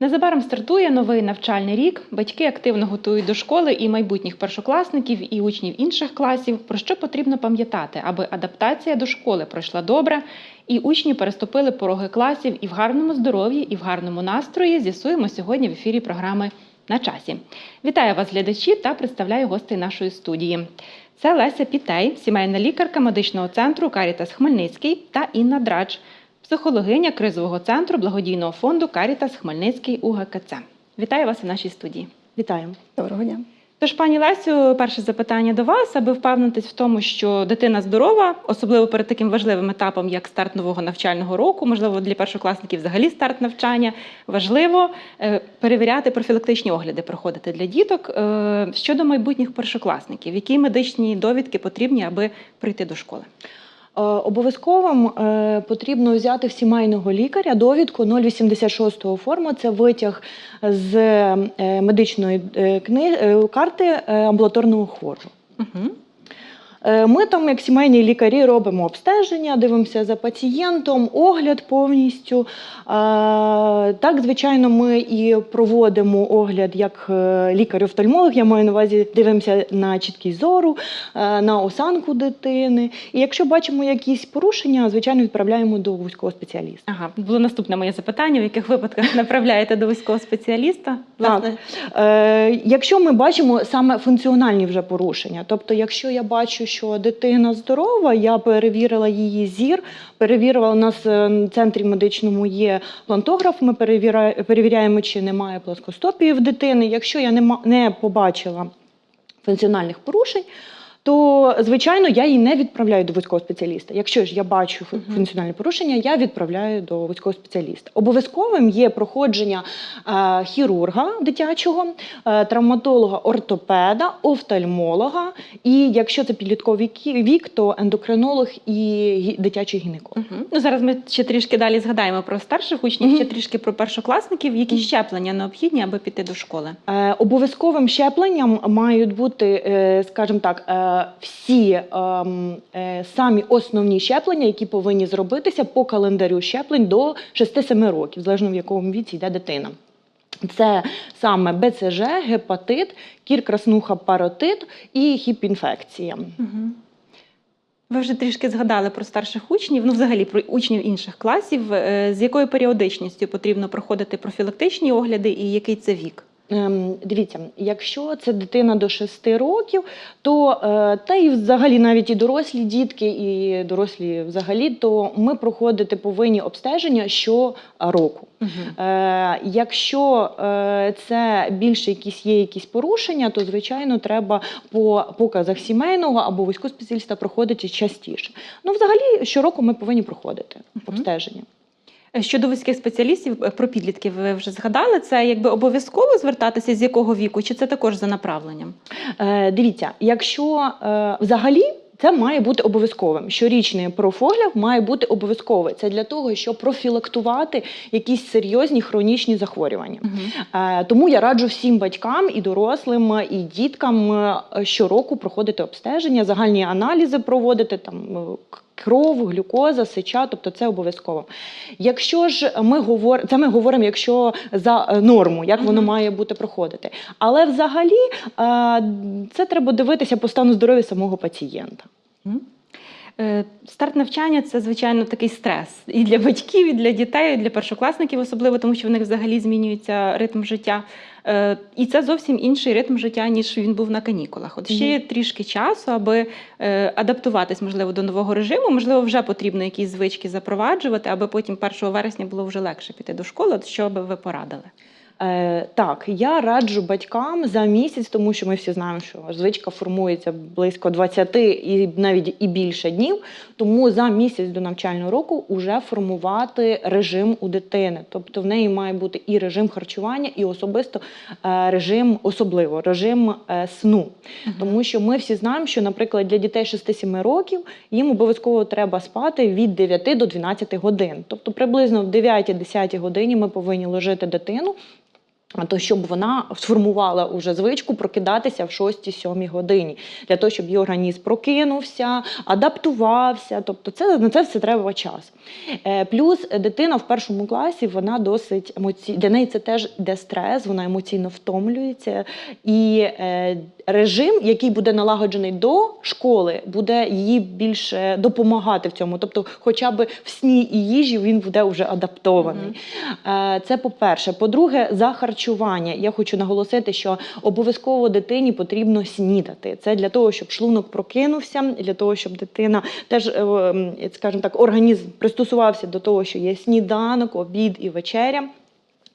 Незабаром стартує новий навчальний рік. Батьки активно готують до школи і майбутніх першокласників, і учнів інших класів. Про що потрібно пам'ятати, аби адаптація до школи пройшла добре, і учні переступили пороги класів і в гарному здоров'ї, і в гарному настрої. З'ясуємо сьогодні в ефірі програми на часі. Вітаю вас, глядачі, та представляю гостей нашої студії. Це Леся Пітей, сімейна лікарка медичного центру Карітас Хмельницький та Інна Драч, психологиня кризового центру благодійного фонду Карітас Хмельницький УГКЦ. Вітаю вас у нашій студії. Вітаю. Доброго дня. Тож, пані Лесю, перше запитання до вас, аби впевнитись в тому, що дитина здорова, особливо перед таким важливим етапом, як старт нового навчального року, можливо, для першокласників взагалі старт навчання. Важливо е, перевіряти профілактичні огляди, проходити для діток Е, щодо майбутніх першокласників. Які медичні довідки потрібні, аби прийти до школи? Е, Обов'язковим е, потрібно взяти в сімейного лікаря довідку 086 форму. Це витяг з е, медичної карти амбулаторного хворого. Угу. Е, Ми там, як сімейні лікарі, робимо обстеження, дивимося за пацієнтом, огляд повністю. Е, Так, звичайно, ми і проводимо огляд як е, лікар-офтальмолог. Я маю на увазі, дивимося на чіткість зору, на осанку дитини. І якщо бачимо якісь порушення, звичайно, відправляємо до вузького спеціаліста. Ага, було наступне моє запитання: в яких випадках направляєте до вузького спеціаліста? Так. Е, якщо ми бачимо саме функціональні вже порушення, тобто, якщо я бачу, що дитина здорова, я перевірила її зір, перевірила у нас е, в центрі медичному є плантограф. Ми перевіряємо, чи немає плоскостопії в дитини. Якщо я не побачила функціональних порушень. То, звичайно, я її не відправляю до вузького спеціаліста. Якщо ж я бачу фу- Мгм. функціональні порушення, я відправляю до вузького спеціаліста. Обов'язковим є проходження е, хірурга дитячого, е, травматолога, ортопеда, офтальмолога. І якщо це підлітковий вік, то ендокринолог і дитячий гінеколог. Ну, зараз ми ще трішки далі згадаємо про старших учнів, ще трішки про першокласників. Які щеплення необхідні, аби піти до школи? Е, Обов'язковим щепленням мають бути, е, скажімо так, е, всі ем, е, самі основні щеплення, які повинні зробитися по календарю щеплень до 6-7 років, залежно в якому віці йде дитина. Це саме БЦЖ, гепатит, кір краснуха, паротит і хіпінфекція. Угу. Ви вже трішки згадали про старших учнів, ну взагалі про учнів інших класів. Е, З якою періодичністю потрібно проходити профілактичні огляди і який це вік? Ем, Дивіться, якщо це дитина до 6 років, то е, та і взагалі навіть і дорослі дітки, і дорослі взагалі, то ми проходити повинні обстеження щороку. Угу. Якщо е, це більше якісь є якісь порушення, то звичайно треба по показах сімейного або вузького спеціаліста проходити частіше. Ну, взагалі, щороку ми повинні проходити Мгм. обстеження. Е, Щодо вузьких спеціалістів, е, про підлітків ви вже згадали. Це якби обов'язково звертатися з якого віку, чи це також за направленням? Е, дивіться, якщо е, взагалі. Це має бути обов'язковим. Щорічний профогляд має бути обов'язковий. Це для того, щоб профілактувати якісь серйозні хронічні захворювання. Угу. Е, Тому я раджу всім батькам і дорослим, і діткам щороку проходити обстеження, загальні аналізи проводити там. Кров, глюкоза, сеча, тобто це обов'язково. Якщо ж ми говоримо, це ми говоримо, якщо за е, норму, як воно має бути проходити. Але взагалі е, це треба дивитися по стану здоров'я самого пацієнта. Е, Старт навчання це звичайно такий стрес і для батьків, і для дітей, і для першокласників, особливо тому, що в них взагалі змінюється ритм життя. Е, І це зовсім інший ритм життя, ніж він був на канікулах. От ще є трішки часу, аби е, адаптуватись, можливо, до нового режиму. Можливо, вже потрібно якісь звички запроваджувати, аби потім 1 вересня було вже легше піти до школи. От що би ви порадили? Е, так, я раджу батькам за місяць, тому що ми всі знаємо, що звичка формується близько 20 і навіть і більше днів. Тому за місяць до навчального року вже формувати режим у дитини. Тобто в неї має бути і режим харчування, і особисто е, режим, особливо режим е, сну. Тому що ми всі знаємо, що, наприклад, для дітей 6-7 років їм обов'язково треба спати від 9 до 12 годин. Тобто приблизно в 9-10 годині ми повинні ложити дитину. То щоб вона сформувала уже звичку прокидатися в 6-7 годині, для того, щоб її організм прокинувся, адаптувався. Тобто, це на це все треба час. Е, Плюс дитина в першому класі вона досить емоційна, для неї це теж йде стрес, вона емоційно втомлюється. І е, режим, який буде налагоджений до школи, буде їй більше допомагати в цьому. Тобто, хоча б в сні і їжі він буде вже адаптований. Е, Це по-перше. По-друге, за харчування. Я хочу наголосити, що обов'язково дитині потрібно снідати. Це для того, щоб шлунок прокинувся, для того, щоб дитина теж, е, скажімо так, організм пристосувався до того, що є сніданок, обід і вечеря.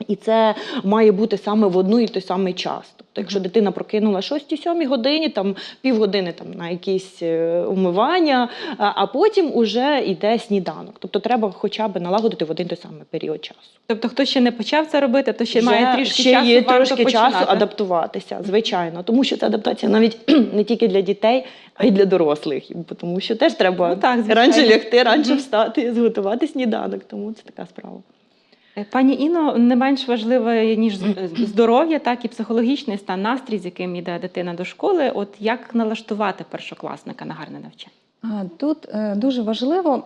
І це має бути саме в одну і той самий час. Тобто, якщо дитина прокинула 6-7 годині, там півгодини там на якісь е, умивання, а, потім уже йде сніданок. Тобто треба хоча б налагодити в один той самий період часу. Тобто, хто ще не почав це робити, то ще Вже має трішки ще часу є варто трошки починати. часу адаптуватися, звичайно. Тому що це адаптація навіть не тільки для дітей, а й для дорослих. Тому що теж треба Ну так, раніше лягти, раніше встати, зготувати сніданок. Тому це така справа. Пані Іно, не менш важливе ніж здоров'я, так і психологічний стан, настрій, з яким йде дитина до школи. От як налаштувати першокласника на гарне навчання? Тут е, дуже важливо,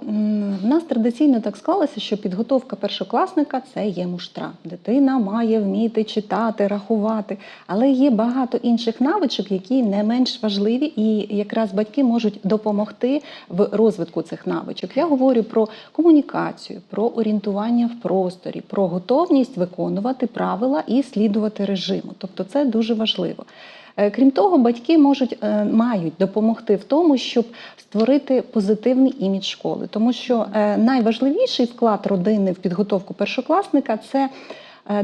в нас традиційно так склалося, що підготовка першокласника це є муштра. Дитина має вміти читати, рахувати, але є багато інших навичок, які не менш важливі, і якраз батьки можуть допомогти в розвитку цих навичок. Я говорю про комунікацію, про орієнтування в просторі, про готовність виконувати правила і слідувати режиму. Тобто це дуже важливо. Е, Крім того, батьки можуть е, мають допомогти в тому, щоб створити позитивний імідж школи, тому що е, найважливіший вклад родини в підготовку першокласника це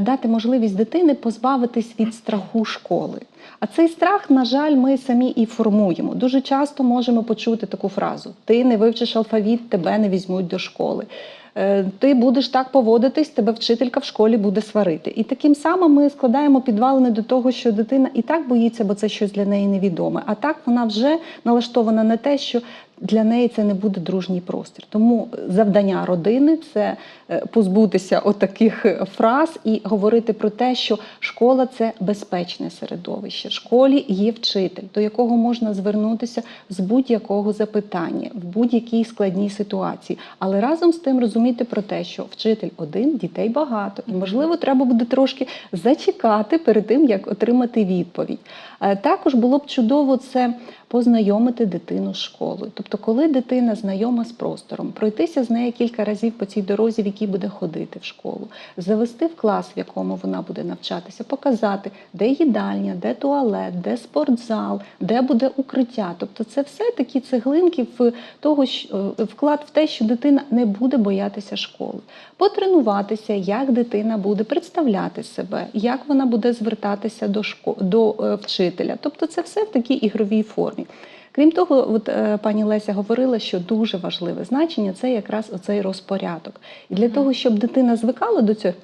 дати можливість дитини позбавитись від страху школи. А цей страх, на жаль, ми самі і формуємо. Дуже часто можемо почути таку фразу: Ти не вивчиш алфавіт, тебе не візьмуть до школи. Е, Ти будеш так поводитись, тебе вчителька в школі буде сварити. І таким самим ми складаємо підвалини до того, що дитина і так боїться, бо це щось для неї невідоме. А так вона вже налаштована на те, що для неї це не буде дружній простір. Тому завдання родини це е, позбутися отаких е, фраз і говорити про те, що школа це безпечне середовище. В школі є вчитель, до якого можна звернутися з будь-якого запитання в будь-якій складній ситуації. Але разом з тим розуміти про те, що вчитель один, дітей багато, і можливо треба буде трошки зачекати перед тим, як отримати відповідь. Е, Також було б чудово це познайомити дитину з школою. Тобто, коли дитина знайома з простором, пройтися з нею кілька разів по цій дорозі, в якій буде ходити в школу, завести в клас, в якому вона буде навчатися, показати, де їдальня, де туалет, де спортзал, де буде укриття. Тобто, це все такі цеглинки в того, що- е, вклад в те, що дитина не буде боятися школи. Потренуватися, як дитина буде представляти себе, як вона буде звертатися до шко... до е, вчителя. Тобто, це все в такій ігровій формі. Крім того, от е, пані Леся говорила, що дуже важливе значення це якраз оцей розпорядок. І для того, щоб дитина звикала до цього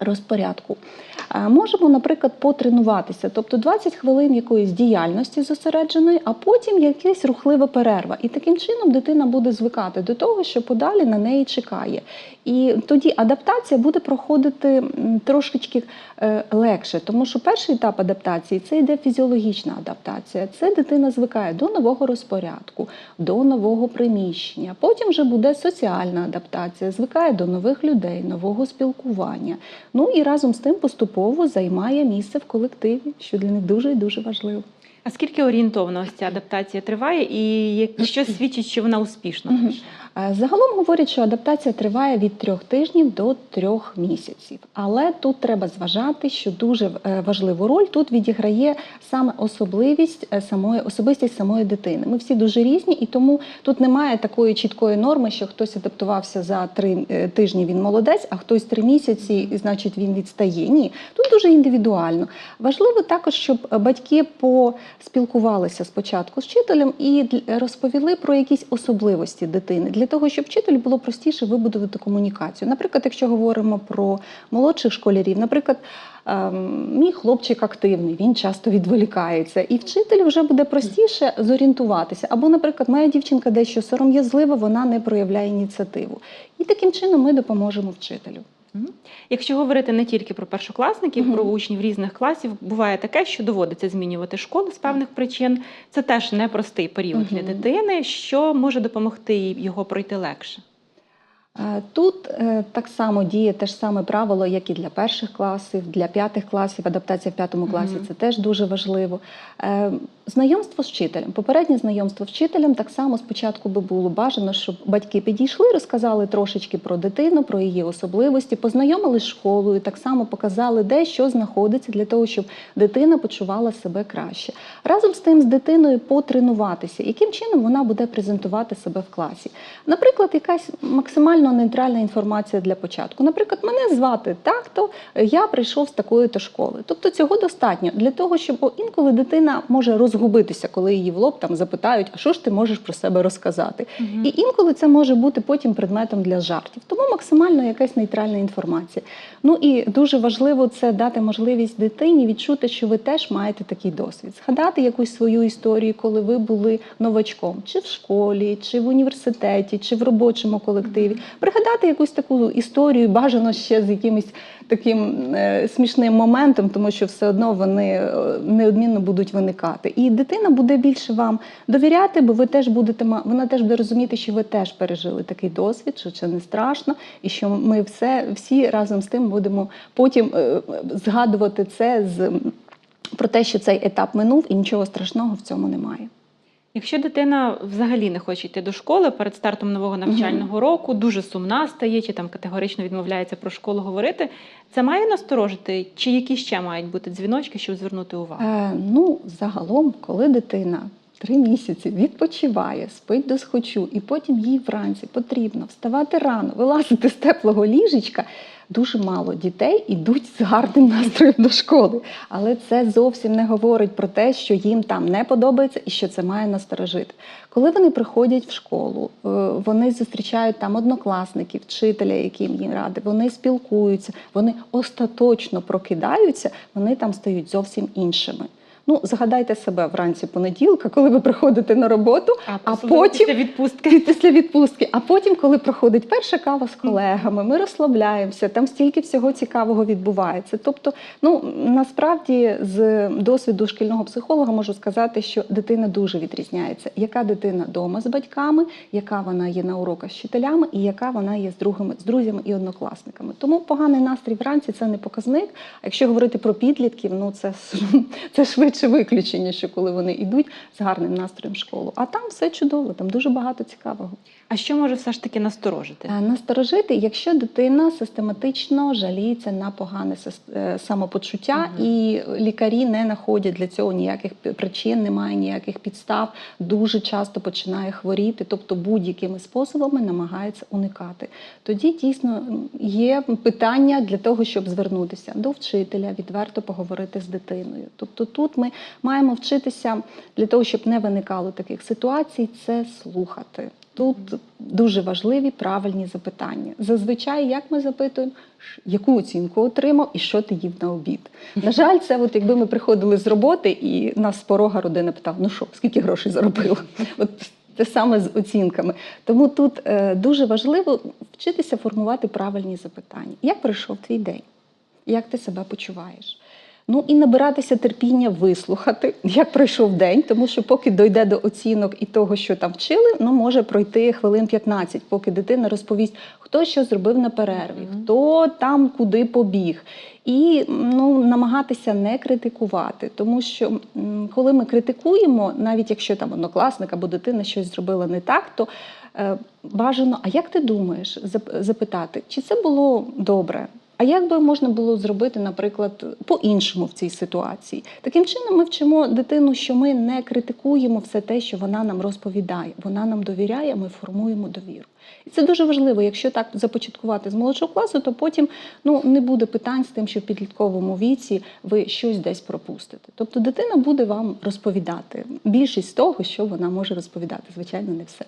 розпорядку, можемо, наприклад, потренуватися, тобто 20 хвилин якоїсь діяльності зосередженої, а потім якась рухлива перерва. І таким чином дитина буде звикати до того, що подалі на неї чекає. І тоді адаптація буде проходити трошечки е, легше, тому що перший етап адаптації це йде фізіологічна адаптація. Це дитина звикає до нового розпорядку, до нового приміщення. Потім вже буде соціальна адаптація, звикає до нових людей, нового спілкування. Ну і разом з тим поступово займає місце в колективі, що для них дуже і дуже важливо. А скільки орієнтовно ось ця адаптація триває, і що свідчить, що вона успішна? Е, Загалом говорять, що адаптація триває від трьох тижнів до трьох місяців. Але тут треба зважати, що дуже е, важливу роль тут відіграє саме особливість е, самої особистість самої дитини. Ми всі дуже різні, і тому тут немає такої чіткої норми, що хтось адаптувався за три тижні, він молодець, а хтось три місяці, і значить він відстає. Ні, тут дуже індивідуально. Важливо також, щоб батьки поспілкувалися спочатку з вчителем і розповіли про якісь особливості дитини для того, щоб вчителю було простіше вибудувати комунікацію. Наприклад, якщо говоримо про молодших школярів, наприклад. ем, Мій хлопчик активний, він часто відволікається, і вчителю вже буде простіше зорієнтуватися. Або, наприклад, моя дівчинка дещо сором'язлива, вона не проявляє ініціативу. І таким чином ми допоможемо вчителю. Якщо говорити не тільки про першокласників, про учнів різних класів, буває таке, що доводиться змінювати школу з певних причин. Це теж непростий період для дитини, що може допомогти його пройти легше. Е, Тут е, так само діє те ж саме правило, як і для перших класів, для п'ятих класів, адаптація в п'ятому класі це теж дуже важливо. Знайомство з вчителем, попереднє знайомство з вчителем так само спочатку би було бажано, щоб батьки підійшли, розказали трошечки про дитину, про її особливості, познайомили з школою, так само показали, де що знаходиться для того, щоб дитина почувала себе краще. Разом з тим з дитиною потренуватися, яким чином вона буде презентувати себе в класі. Наприклад, якась максимально нейтральна інформація для початку. Наприклад, мене звати так-то, я прийшов з такої то школи. Тобто цього достатньо для того, щоб інколи дитина може розгубитися, коли її в лоб там запитають, а що ж ти можеш про себе розказати. І інколи це може бути потім предметом для жартів. Тому максимально якась нейтральна інформація. Ну і дуже важливо це дати можливість дитині відчути, що ви теж маєте такий досвід. Згадати якусь свою історію, коли ви були новачком, чи в школі, чи в університеті, чи в робочому колективі. Пригадати якусь таку історію, бажано ще з якимось таким е, смішним моментом, тому що все одно вони е, неодмінно будуть виникати. І дитина буде більше вам довіряти, бо ви теж будете вона теж буде розуміти, що ви теж пережили такий досвід, що це не страшно, і що ми все всі разом з тим будемо потім е, згадувати це з про те, що цей етап минув, і нічого страшного в цьому немає. Якщо дитина взагалі не хоче йти до школи перед стартом нового навчального року, дуже сумна стає, чи там категорично відмовляється про школу говорити, це має насторожити, чи які ще мають бути дзвіночки, щоб звернути увагу? Е, ну, загалом, коли дитина три місяці відпочиває, спить до схочу, і потім їй вранці потрібно вставати рано, вилазити з теплого ліжечка. Дуже мало дітей ідуть з гарним настроєм до школи, але це зовсім не говорить про те, що їм там не подобається і що це має насторожити. Коли вони приходять в школу, е, вони зустрічають там однокласників, вчителя, яким їм ради, вони спілкуються, вони остаточно прокидаються, вони там стають зовсім іншими. Ну, згадайте себе вранці понеділка, коли ви приходите на роботу, а особливо потім після відпустки. після відпустки. А потім, коли проходить перша кава з колегами, ми розслабляємося, там стільки всього цікавого відбувається. Тобто, ну насправді з досвіду шкільного психолога можу сказати, що дитина дуже відрізняється. Яка дитина вдома з батьками, яка вона є на уроках з вчителями, і яка вона є з другими з друзями і однокласниками. Тому поганий настрій вранці це не показник. А якщо говорити про підлітків, ну це це швидше виключення, що коли вони йдуть з гарним настроєм в школу. А там все чудово, там дуже багато цікавого. А що може все ж таки насторожити? Е, Насторожити, якщо дитина систематично жаліється на погане е, самопочуття, Мгм. і лікарі не знаходять для цього ніяких причин, немає ніяких підстав, дуже часто починає хворіти, тобто будь-якими способами намагається уникати. Тоді дійсно є питання для того, щоб звернутися до вчителя, відверто поговорити з дитиною. Тобто тут ми маємо вчитися для того, щоб не виникало таких ситуацій, це слухати. Тут дуже важливі правильні запитання. Зазвичай, як ми запитуємо, яку оцінку отримав і що ти їв на обід. На жаль, це от якби ми приходили з роботи і нас з порога родина питала: ну що, скільки грошей заробив? От те саме з оцінками. Тому тут е, дуже важливо вчитися формувати правильні запитання. Як пройшов твій день? Як ти себе почуваєш? Ну і набиратися терпіння вислухати, як пройшов день, тому що поки дойде до оцінок і того, що там вчили, ну може пройти хвилин 15, поки дитина розповість, хто що зробив на перерві, хто там куди побіг. І ну, намагатися не критикувати, тому що коли ми критикуємо, навіть якщо там однокласник або дитина щось зробила не так, то е, бажано, а як ти думаєш, запитати, чи це було добре? А як би можна було зробити, наприклад, по-іншому в цій ситуації? Таким чином, ми вчимо дитину, що ми не критикуємо все те, що вона нам розповідає. Вона нам довіряє, ми формуємо довіру. І це дуже важливо. Якщо так започаткувати з молодшого класу, то потім ну не буде питань з тим, що в підлітковому віці ви щось десь пропустите. Тобто дитина буде вам розповідати більшість того, що вона може розповідати. Звичайно, не все.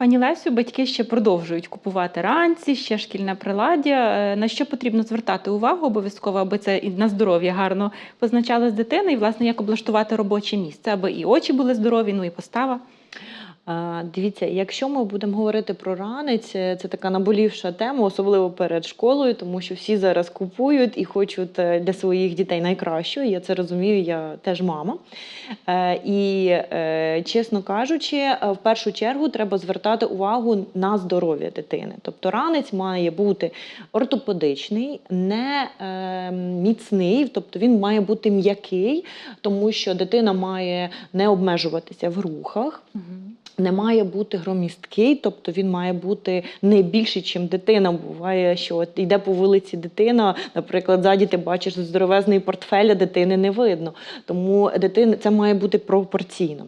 Пані Лесю, батьки ще продовжують купувати ранці, ще шкільне приладдя. Е, На що потрібно звертати увагу обов'язково, аби це і на здоров'я гарно позначалось дитина, і власне як облаштувати робоче місце, аби і очі були здорові, ну і постава. Дивіться, якщо ми будемо говорити про ранець, це така наболівша тема, особливо перед школою, тому що всі зараз купують і хочуть е, для своїх дітей найкращого. Я це розумію, я теж мама. Е, І, е, чесно кажучи, в першу чергу треба звертати увагу на здоров'я дитини. Тобто ранець має бути ортопедичний, не міцний, тобто він має бути м'який, тому що дитина має не обмежуватися в рухах. Не має бути громісткий, тобто він має бути не більший, ніж дитина. Буває, що от йде по вулиці дитина, наприклад, ззаді ти бачиш здоровезний портфель, а дитини не видно. Тому дитина це має бути пропорційно.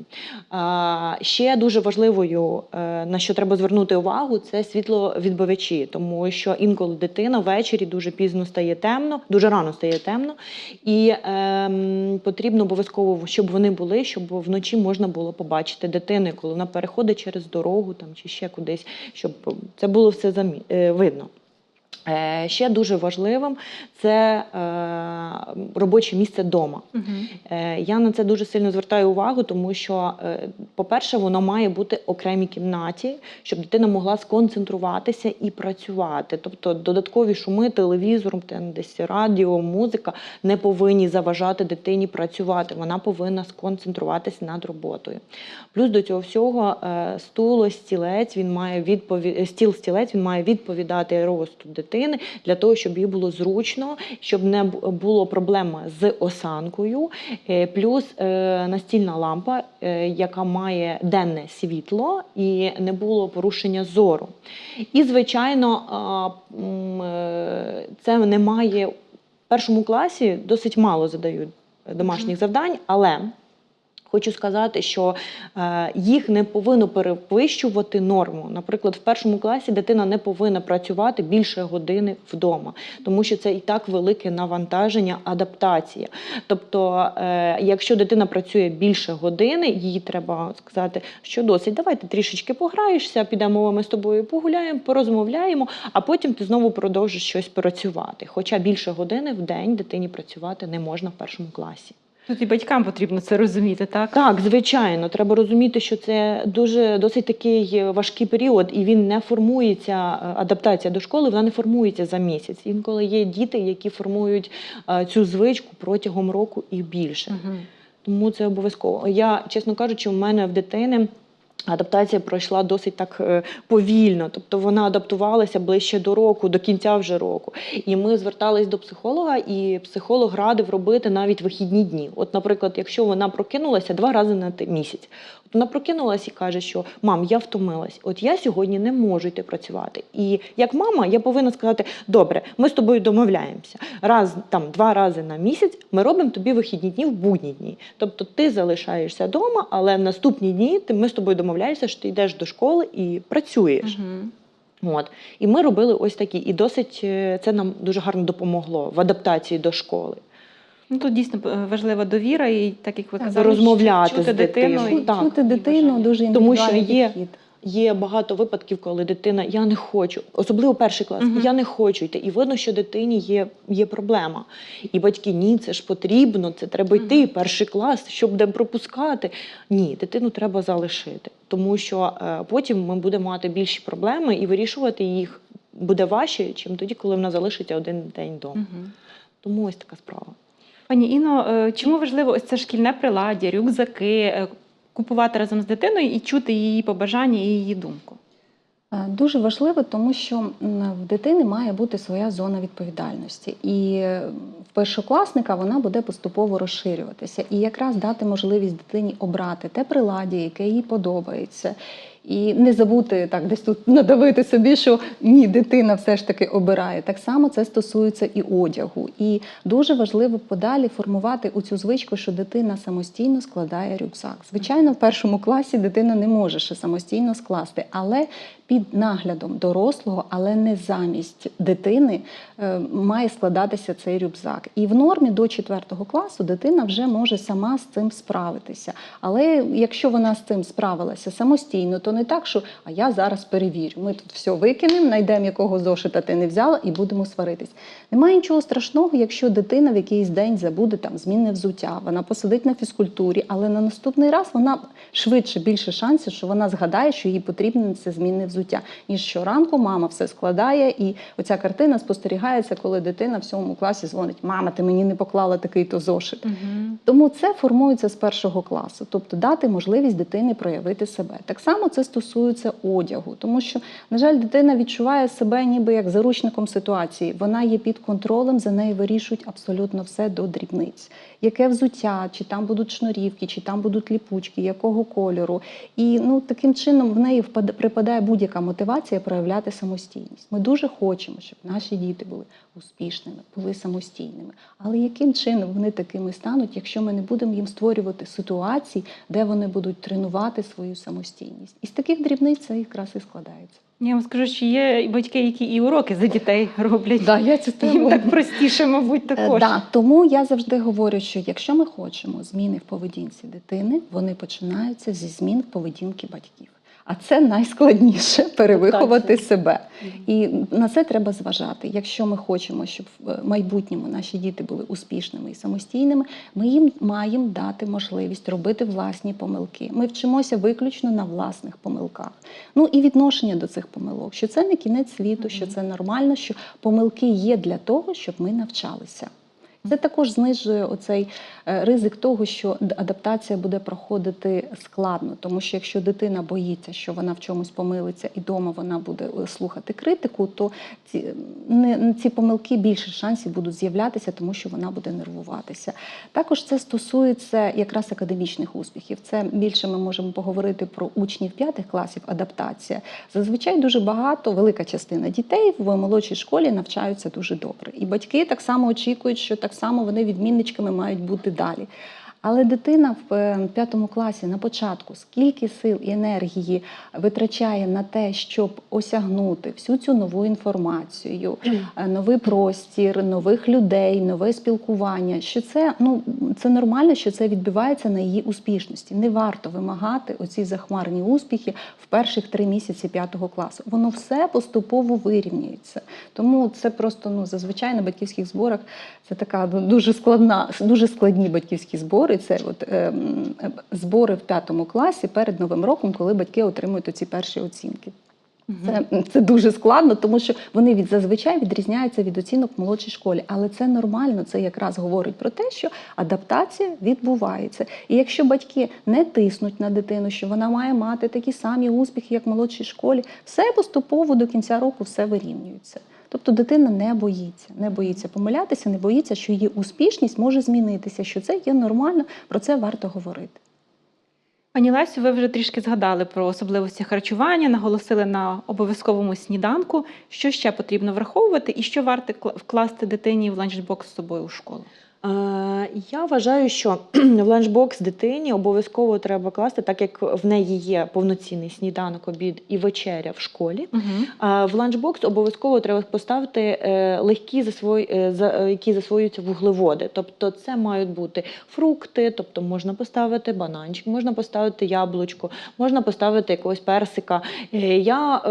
А, ще дуже важливою, е, на що треба звернути увагу, це світловідбивачі, тому що інколи дитина ввечері дуже пізно стає темно, дуже рано стає темно, і ем, потрібно обов'язково, щоб вони були, щоб вночі можна було побачити дитину, коли вона переходить через дорогу там, чи ще кудись, щоб це було все е, видно. Е, Ще дуже важливим це е, робоче місце вдома. Е, Я на це дуже сильно звертаю увагу, тому що, по-перше, воно має бути окремій кімнаті, щоб дитина могла сконцентруватися і працювати. Тобто додаткові шуми, телевізор, десь радіо, музика не повинні заважати дитині працювати. Вона повинна сконцентруватися над роботою. Плюс до цього всього стуло, стілець він має відпові... стіл стілець він має відповідати росту дитини для того, щоб їй було зручно, щоб не було проблем з осанкою. Е, Плюс е, настільна лампа, е, яка має денне світло і не було порушення зору. І, звичайно, це не має в першому класі досить мало задають домашніх завдань, але Хочу сказати, що е, їх не повинно перевищувати норму. Наприклад, в першому класі дитина не повинна працювати більше години вдома, тому що це і так велике навантаження, адаптація. Тобто, е, якщо дитина працює більше години, їй треба сказати, що досить, давайте трішечки пограєшся, підемо ми з тобою погуляємо, порозмовляємо, а потім ти знову продовжиш щось працювати. Хоча більше години в день дитині працювати не можна в першому класі. Тут і батькам потрібно це розуміти, так? Так, звичайно, треба розуміти, що це дуже досить такий важкий період, і він не формується. е, Адаптація до школи вона не формується за місяць. Інколи є діти, які формують е, цю звичку протягом року і більше. Угу. Тому це обов'язково. Я, чесно кажучи, у мене в дитини. Адаптація пройшла досить так е, повільно, тобто вона адаптувалася ближче до року, до кінця вже року. І ми звертались до психолога, і психолог радив робити навіть вихідні дні. От, наприклад, якщо вона прокинулася два рази на місяць, вона прокинулася і каже, що мам, я втомилась, от я сьогодні не можу йти працювати. І як мама, я повинна сказати: добре, ми з тобою домовляємося. Раз там два рази на місяць ми робимо тобі вихідні дні в будні дні. Тобто ти залишаєшся вдома, але в наступні дні ти ми з тобою домовляємося, що ти йдеш до школи і працюєш. Мгм. От і ми робили ось такі, і досить е, це нам дуже гарно допомогло в адаптації до школи. Ну тут дійсно е, важлива довіра, і так як ви Так, казали, розмовляти чути з дитиною. і- Так. Чути дитину дуже Тому що є- підхід. Є багато випадків, коли дитина я не хочу, особливо перший клас, Мгм. я не хочу йти. І видно, що дитині є, є проблема. І батьки ні, це ж потрібно, це треба йти, Мгм. перший клас, щоб де пропускати. Ні, дитину треба залишити, тому що е, потім ми будемо мати більші проблеми і вирішувати їх буде важче, чим тоді, коли вона залишиться один день вдома. Мгм. Тому ось така справа. Пані Іно, е, чому важливо ось це шкільне приладдя, рюкзаки, е, купувати разом з дитиною і чути її побажання і її думку? Е, Дуже важливо, тому що в дитини має бути своя зона відповідальності, і в першокласника вона буде поступово розширюватися, і якраз дати можливість дитині обрати те приладдя, яке їй подобається. І не забути так десь тут надавити собі, що ні, дитина все ж таки обирає. Так само це стосується і одягу. І дуже важливо подалі формувати у цю звичку, що дитина самостійно складає рюкзак. Звичайно, в першому класі дитина не може ще самостійно скласти, але під наглядом дорослого, але не замість дитини е, має складатися цей рюкзак. І в нормі до 4 класу дитина вже може сама з цим справитися. Але якщо вона з цим справилася самостійно, то не так, що а я зараз перевірю. Ми тут все викинемо, знайдемо якого зошита ти не взяла, і будемо сваритись. Немає нічого страшного, якщо дитина в якийсь день забуде там змінне взуття, вона посидить на фізкультурі, але на наступний раз вона швидше більше шансів, що вона згадає, що їй потрібне це змінне взуття, ніж щоранку мама все складає, і оця картина спостерігається, коли дитина в сьомому класі дзвонить: Мама, ти мені не поклала такий то зошит. Тому це формується з першого класу, тобто дати можливість дитині проявити себе. Так само це стосується одягу, тому що, на жаль, дитина відчуває себе ніби як заручником ситуації. Вона є під контролем, за нею вирішують абсолютно все до дрібниць. Яке взуття, чи там будуть шнурівки, чи там будуть ліпучки, якого кольору. І ну таким чином в неї впад- припадає будь-яка мотивація проявляти самостійність. Ми дуже хочемо, щоб наші діти були успішними, були самостійними. Але яким чином вони такими стануть, якщо ми не будемо їм створювати ситуації, де вони будуть тренувати свою самостійність? Із таких дрібниць це якраз і складається. Я вам скажу, що є батьки, які і уроки за дітей роблять. Да, я це Їм так простіше, мабуть, Е, також. Да, тому я завжди говорю, що якщо ми хочемо зміни в поведінці дитини, вони починаються зі змін в поведінки батьків. А це найскладніше перевиховати себе. І на це треба зважати. Якщо ми хочемо, щоб в майбутньому наші діти були успішними і самостійними, ми їм маємо дати можливість робити власні помилки. Ми вчимося виключно на власних помилках. Ну і відношення до цих помилок, що це не кінець світу, що це нормально, що помилки є для того, щоб ми навчалися. Це також знижує оцей е, ризик того, що адаптація буде проходити складно, тому що якщо дитина боїться, що вона в чомусь помилиться і вдома вона буде е, слухати критику, то ці, не, ці помилки більше шансів будуть з'являтися, тому що вона буде нервуватися. Також це стосується якраз академічних успіхів. Це більше ми можемо поговорити про учнів п'ятих класів, адаптація. Зазвичай дуже багато, велика частина дітей в молодшій школі навчаються дуже добре. І батьки так само очікують, що так само вони відмінничками мають бути далі. Але дитина в е, п'ятому класі на початку скільки сил і енергії витрачає на те, щоб осягнути всю цю нову інформацію, е, новий простір, нових людей, нове спілкування. Що це ну це нормально, що це відбувається на її успішності. Не варто вимагати оці захмарні успіхи в перших три місяці п'ятого класу. Воно все поступово вирівнюється. Тому це просто ну зазвичай на батьківських зборах це така ну, дуже складна, дуже складні батьківські збори. Це от е, збори в п'ятому класі перед новим роком, коли батьки отримують ці перші оцінки. Це, це дуже складно, тому що вони від зазвичай відрізняються від оцінок в молодшій школі. Але це нормально. Це якраз говорить про те, що адаптація відбувається. І якщо батьки не тиснуть на дитину, що вона має мати такі самі успіхи, як в молодшій школі, все поступово до кінця року все вирівнюється. Тобто дитина не боїться, не боїться помилятися, не боїться, що її успішність може змінитися, що це є нормально, про це варто говорити. Пані Лесю, ви вже трішки згадали про особливості харчування, наголосили на обов'язковому сніданку. Що ще потрібно враховувати, і що варто кла- вкласти дитині в ланчбокс з собою у школу? Е, Я вважаю, що в ланчбокс дитині обов'язково треба класти, так як в неї є повноцінний сніданок, обід і вечеря в школі. Угу. В ланчбокс обов'язково треба поставити е, легкі засвої, е, за- які засвоюються вуглеводи. Тобто це мають бути фрукти, тобто можна поставити бананчик, можна поставити яблучко, можна поставити якогось персика. Я,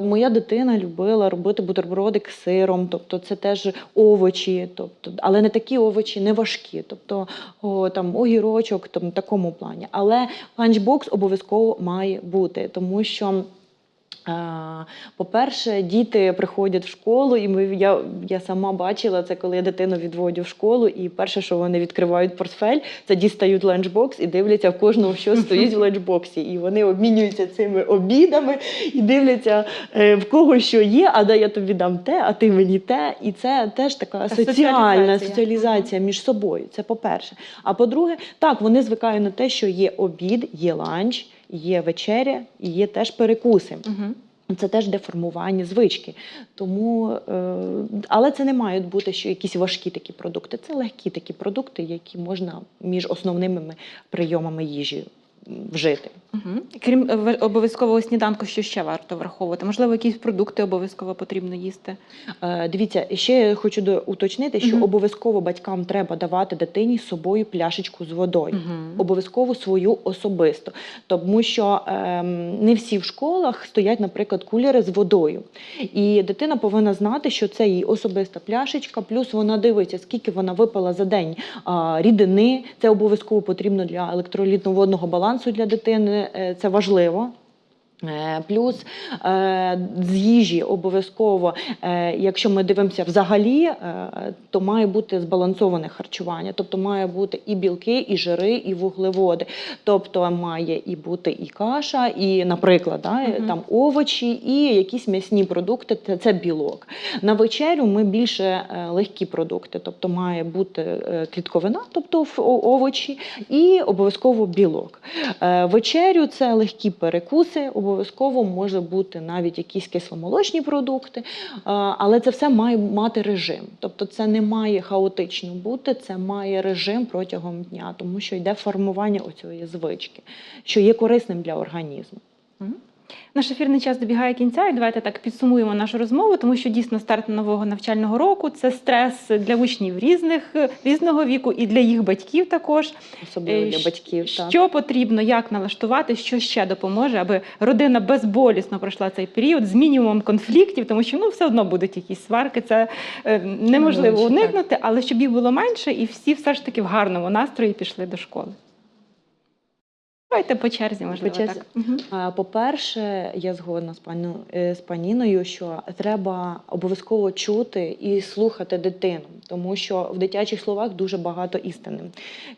моя дитина любила робити бутербродик з сиром, тобто це теж овочі, тобто, але не такі овочі, не важкі, тобто о, там огірочок, там такому плані. Але ланчбокс обов'язково має бути, тому що. По-перше, діти приходять в школу, і ми, я, я сама бачила це, коли я дитину відводю в школу, і перше, що вони відкривають портфель, це дістають ланчбокс і дивляться в кожного, що стоїть в ланчбоксі. І вони обмінюються цими обідами і дивляться, е, в кого що є, а да я тобі дам те, а ти мені те. І це теж така Та соціальна соціалізація. соціалізація між собою. Це по-перше. А по-друге, так, вони звикають на те, що є обід, є ланч, є вечеря і є теж перекуси. Угу. Це теж деформування звички. Тому, е, але це не мають бути що якісь важкі такі продукти. Це легкі такі продукти, які можна між основними прийомами їжі вжити. Угу. Крім е, обов'язкового сніданку, що ще варто враховувати? Можливо, якісь продукти обов'язково потрібно їсти. Е, Дивіться, ще я хочу уточнити, що Мгм. обов'язково батькам треба давати дитині з собою пляшечку з водою. Мгм. Обов'язково свою особисто, тому що ем, не всі в школах стоять, наприклад, кулери з водою. І дитина повинна знати, що це її особиста пляшечка, плюс вона дивиться, скільки вона випила за день а, рідини. Це обов'язково потрібно для електролітно-водного балансу для дитини. е, Це важливо. Е, Плюс е, з їжі обов'язково, е, якщо ми дивимося взагалі, то має бути збалансоване харчування, тобто має бути і білки, і жири, і вуглеводи. Тобто має і бути і каша, і, наприклад, да, Мгм. там овочі, і якісь м'ясні продукти це, це білок. На вечерю ми більше легкі продукти, тобто має бути клітковина, тобто овочі, і обов'язково білок. Вечерю це легкі перекуси, обов'язково може бути навіть якісь кисломолочні продукти, але це все має мати режим. Тобто це не має хаотично бути, це має режим протягом дня, тому що йде формування оцієї звички, що є корисним для організму. Наш ефірний час добігає кінця, і давайте так підсумуємо нашу розмову, тому що дійсно старт нового навчального року це стрес для учнів різних різного віку і для їх батьків також. Особливо Е, для батьків. так. Що потрібно, як налаштувати, що ще допоможе, аби родина безболісно пройшла цей період з мінімумом конфліктів, тому що ну все одно будуть якісь сварки, це е, неможливо уникнути, але щоб їх було менше, і всі все ж таки в гарному настрої пішли до школи. Давайте по черзі, можливо, черзі? так. По-перше, я згодна з пану е, з паніною, що треба обов'язково чути і слухати дитину, тому що в дитячих словах дуже багато істини.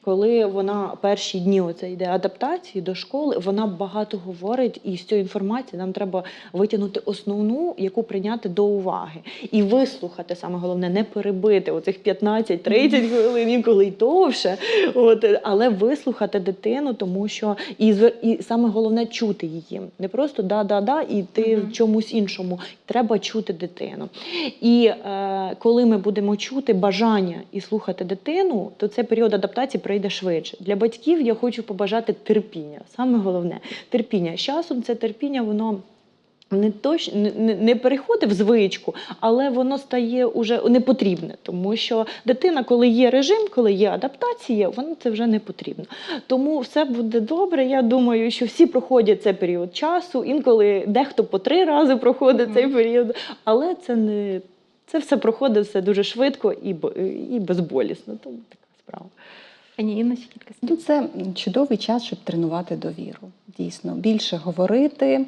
Коли вона перші дні оце йде адаптації до школи, вона багато говорить, і з цієї інформації нам треба витягнути основну, яку прийняти до уваги, і вислухати саме головне, не перебити оцих 15-30 хвилин, інколи й довше. От, але вислухати дитину, тому що і, і саме головне чути її. Не просто да-да-да, і ти Мгм. в чомусь іншому. Треба чути дитину. І е, коли ми будемо чути бажання і слухати дитину, то цей період адаптації прийде швидше. Для батьків я хочу побажати терпіння. Саме головне терпіння. З часом це терпіння, воно. Не точ, не, не- не звичку, але воно стає уже непотрібне, тому що дитина, коли є режим, коли є адаптація, воно це вже не потрібно. Тому все буде добре. Я думаю, що всі проходять цей період часу. Інколи дехто по три рази проходить Мгм. цей період, але це не це все проходить все дуже швидко і, і безболісно. Тому така справа. Пані Інна, ще кілька слів. Ну, це чудовий час, щоб тренувати довіру. Дійсно, більше говорити.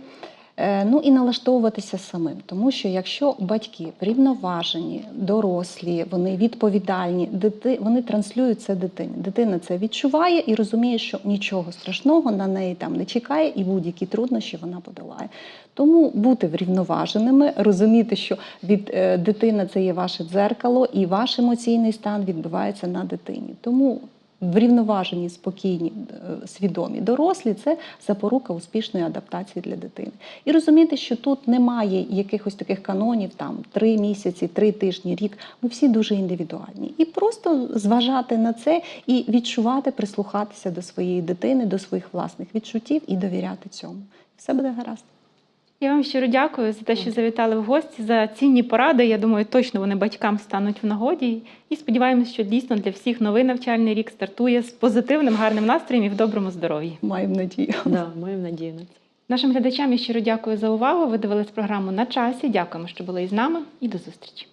Е, Ну і налаштовуватися самим, тому що якщо батьки рівноважені, дорослі, вони відповідальні, дити, вони транслюють це дитині. Дитина це відчуває і розуміє, що нічого страшного на неї там не чекає, і будь-які труднощі вона подолає. Тому бути врівноваженими, розуміти, що від е, дитина це є ваше дзеркало, і ваш емоційний стан відбувається на дитині. Тому врівноважені, спокійні, е, свідомі дорослі це запорука успішної адаптації для дитини. І розуміти, що тут немає якихось таких канонів, там три місяці, три тижні, рік. Ми всі дуже індивідуальні. І просто зважати на це і відчувати, прислухатися до своєї дитини, до своїх власних відчуттів і довіряти цьому. Все буде гаразд. Я вам щиро дякую за те, що завітали в гості, за цінні поради. Я думаю, точно вони батькам стануть в нагоді. І сподіваємось, що дійсно для всіх новий навчальний рік стартує з позитивним, гарним настроєм і в доброму здоров'ї. Маємо надію. Да, маємо надію на це. Нашим глядачам я щиро дякую за увагу. Ви дивились програму на часі. Дякуємо, що були із нами, і до зустрічі.